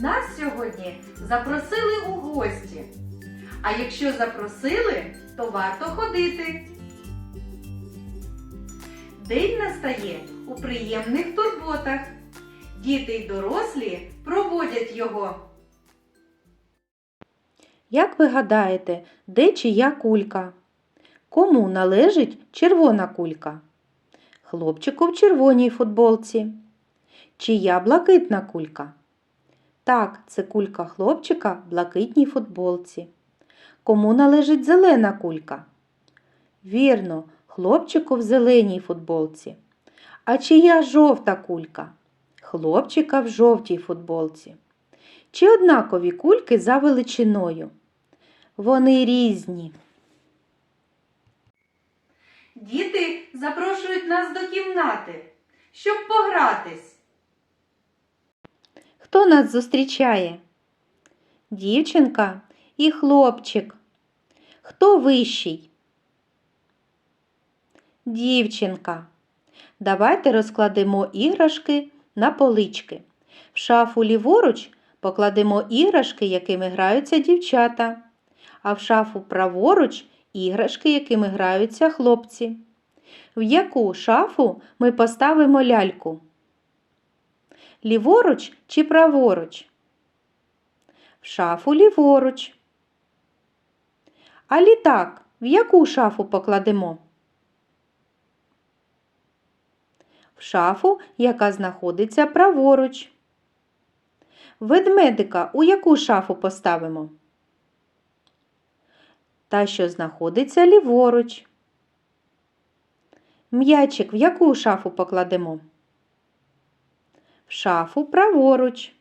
Нас сьогодні запросили у гості. А якщо запросили, то варто ходити. День настає у приємних турботах. Діти й дорослі проводять його. Як ви гадаєте, де чия кулька? Кому належить червона кулька? Хлопчику в червоній футболці. Чия блакитна кулька? Так, це кулька хлопчика в блакитній футболці. Кому належить зелена кулька? Вірно, хлопчику в зеленій футболці. А чия жовта кулька? Хлопчика в жовтій футболці. Чи однакові кульки за величиною? Вони різні. Діти запрошують нас до кімнати, щоб погратись. Хто нас зустрічає? Дівчинка і хлопчик. Хто вищий? Дівчинка. Давайте розкладемо іграшки на полички. В шафу ліворуч покладемо іграшки, якими граються дівчата, а в шафу праворуч іграшки, якими граються хлопці. В яку шафу ми поставимо ляльку? Ліворуч чи праворуч? В шафу ліворуч. А літак в яку шафу покладемо? В шафу, яка знаходиться праворуч. Ведмедика у яку шафу поставимо? Та, що знаходиться ліворуч. М'ячик в яку шафу покладемо? Шафу праворуч.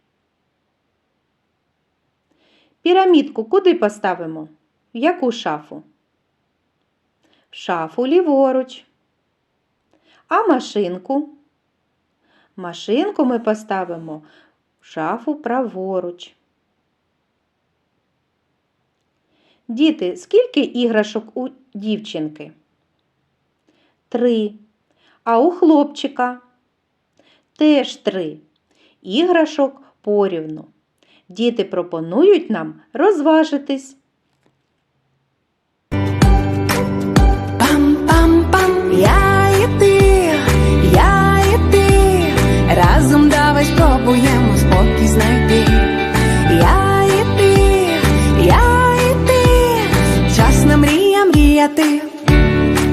Пірамідку куди поставимо? В яку шафу? В шафу ліворуч. А машинку? Машинку ми поставимо в шафу праворуч. Діти, скільки іграшок у дівчинки? Три. А у хлопчика? Теж три. Іграшок порівну. Діти пропонують нам розважитись. Пам-пам-пам, я і ти, я і ти, разом давай спробуємо спокій знайти. Я і ти, я і ти, час на мрія мріяти,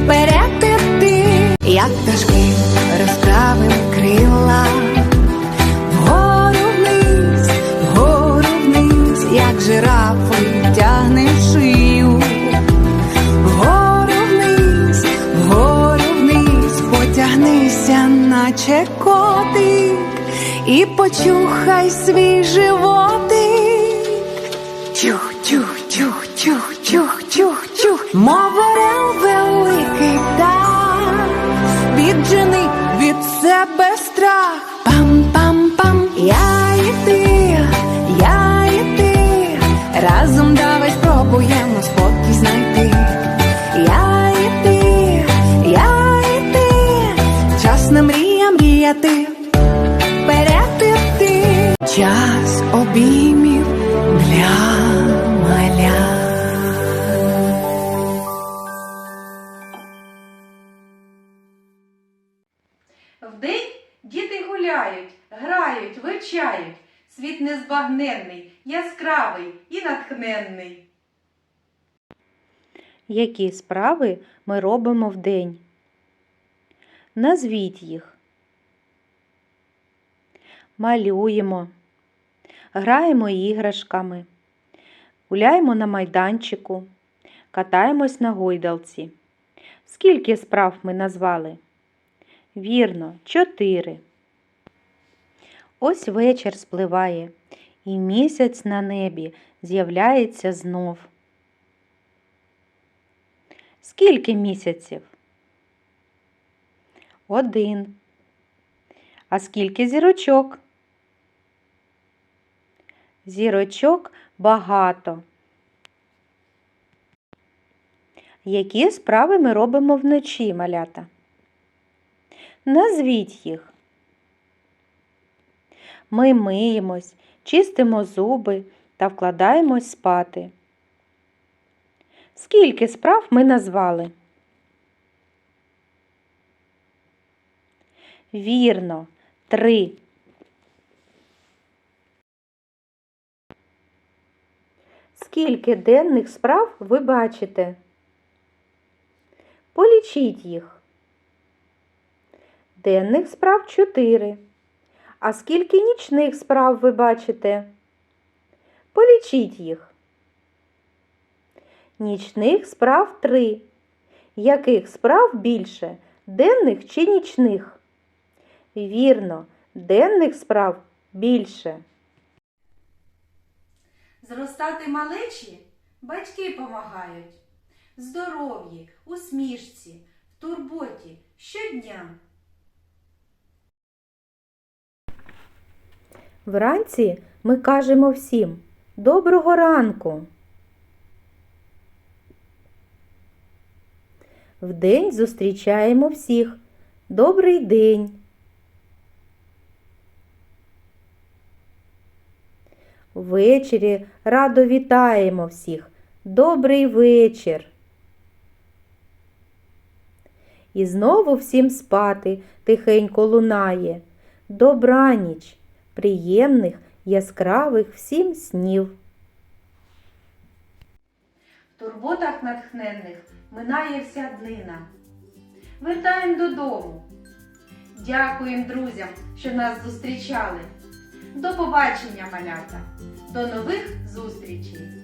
вперед іти, як пташки потягнися, наче котик, і почухай свій животик. Чух, чух, чух, чух, чух, чух, чух, мов великий так, віджений від себе Час обіймів для маля. Вдень діти гуляють, грають, вивчають. Світ незбагненний, яскравий і натхненний. Які справи ми робимо вдень? Назвіть їх. Малюємо, граємо іграшками, гуляємо на майданчику, катаємось на гойдалці. Скільки справ ми назвали? Вірно, чотири. Ось вечір спливає, і місяць на небі з'являється знов. Скільки місяців? Один. А скільки зірочок? Зірочок багато. Які справи ми робимо вночі, малята? Назвіть їх. Ми миємось, чистимо зуби та вкладаємось спати. Скільки справ ми назвали? Вірно, три. Скільки денних справ ви бачите? Полічіть їх. Денних справ чотири. А скільки нічних справ ви бачите? Полічіть їх. Нічних справ три. Яких справ більше? Денних чи нічних? Вірно, денних справ більше. Зростати малечі батьки помагають. Здоров'ї, усмішці, в турботі щодня. Вранці ми кажемо всім Доброго ранку. Вдень зустрічаємо всіх. Добрий день. Ввечері радо вітаємо всіх. Добрий вечір. І знову всім спати тихенько лунає. Добраніч, приємних, яскравих всім снів. В турботах натхненних минає вся днина. Вертаємо додому. Дякуємо друзям, що нас зустрічали. До побачення, малята! До нових зустрічей!